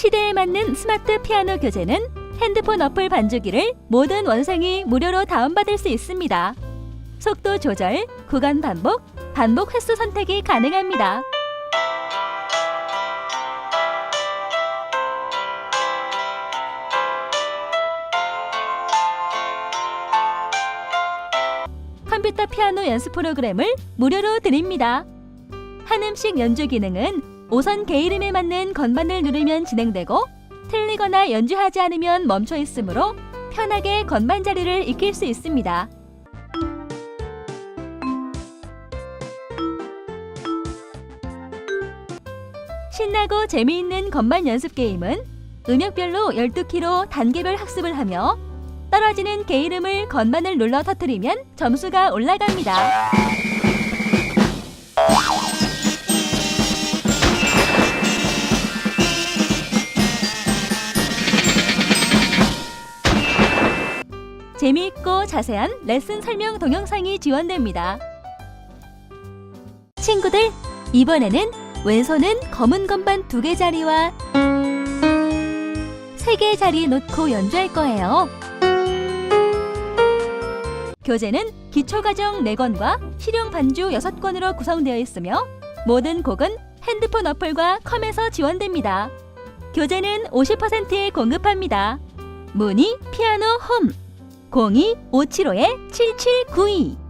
시대에 맞는 스마트 피아노 교재는 핸드폰 어플 반주기를 모든 원생이 무료로 다운받을 수 있습니다. 속도 조절, 구간 반복, 반복 횟수 선택이 가능합니다. 컴퓨터 피아노 연습 프로그램을 무료로 드립니다. 한음식 연주 기능은 5선 개 이름에 맞는 건반을 누르면 진행되고 틀리거나 연주하지 않으면 멈춰 있으므로 편하게 건반 자리를 익힐 수 있습니다. 신나고 재미있는 건반 연습 게임은 음역별로 12키로 단계별 학습을 하며 떨어지는 개 이름을 건반을 눌러 터뜨리면 점수가 올라갑니다. 재미있고 자세한 레슨 설명 동영상이 지원됩니다. 친구들, 이번에는 왼손은 검은 건반 두 개 자리와 세 개 자리 놓고 연주할 거예요. 교재는 기초과정 4권과 실용 반주 6권으로 구성되어 있으며 모든 곡은 핸드폰 어플과 컴에서 지원됩니다. 교재는 50%에 공급합니다. 문의 피아노 홈 02-575-7792